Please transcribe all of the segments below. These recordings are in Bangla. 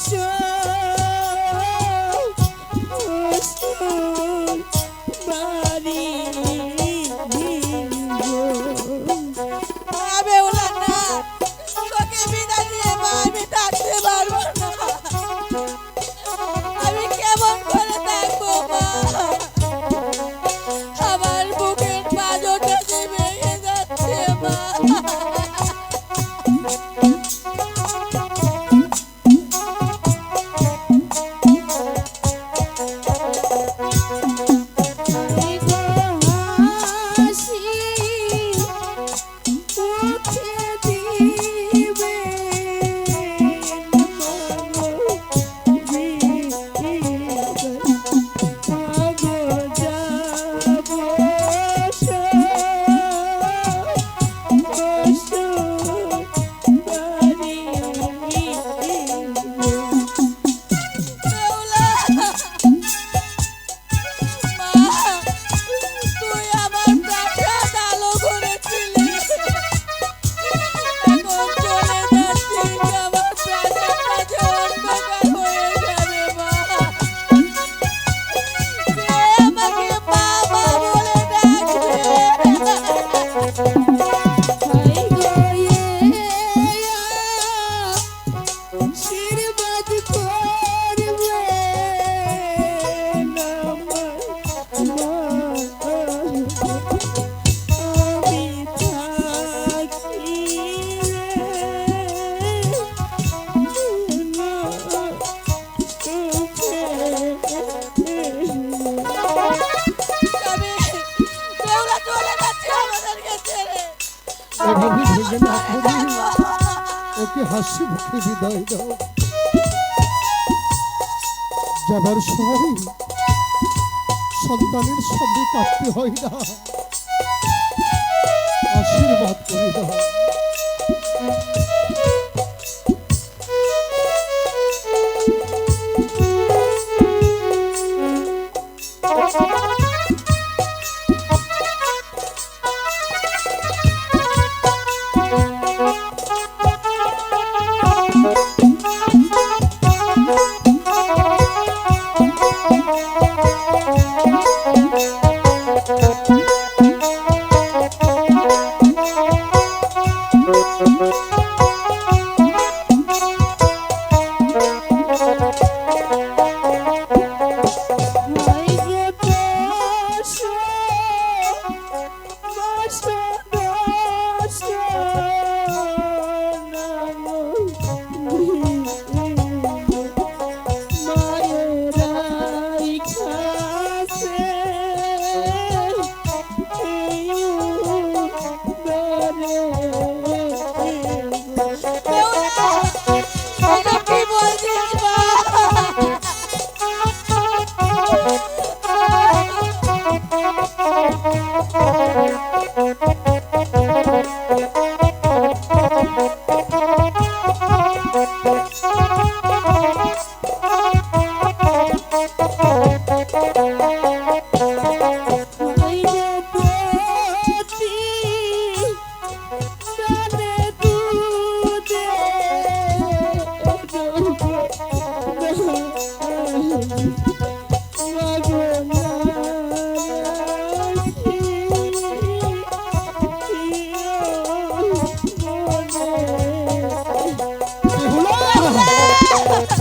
sure. ওকে হাসি মুখে বিদায় দাও যাবার সময় সন্তানের সঙ্গে কাঁপতে হয় না আশীর্বাদ করে দাও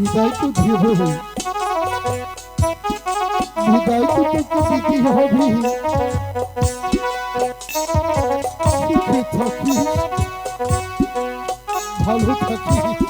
বিদায় তো দেবই বিদায় তো তোকে দিতে হবে সুখে থাকিস ভালো থাকিস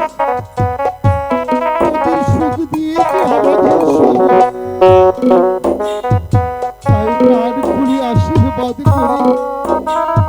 Thank you.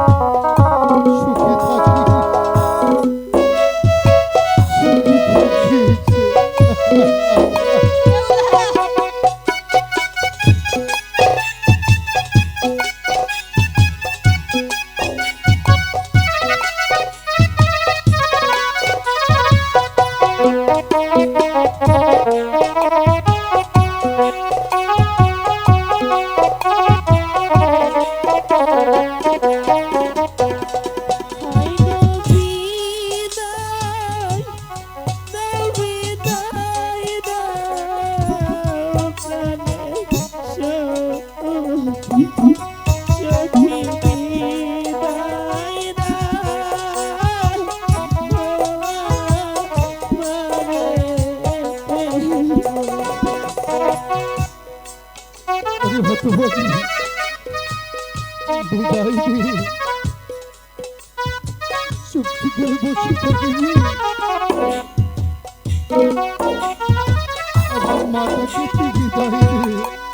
আরে হতভাগী বিদায় দে চুপটি করে বসে থাকিনি আমার মাতাকে বিদায়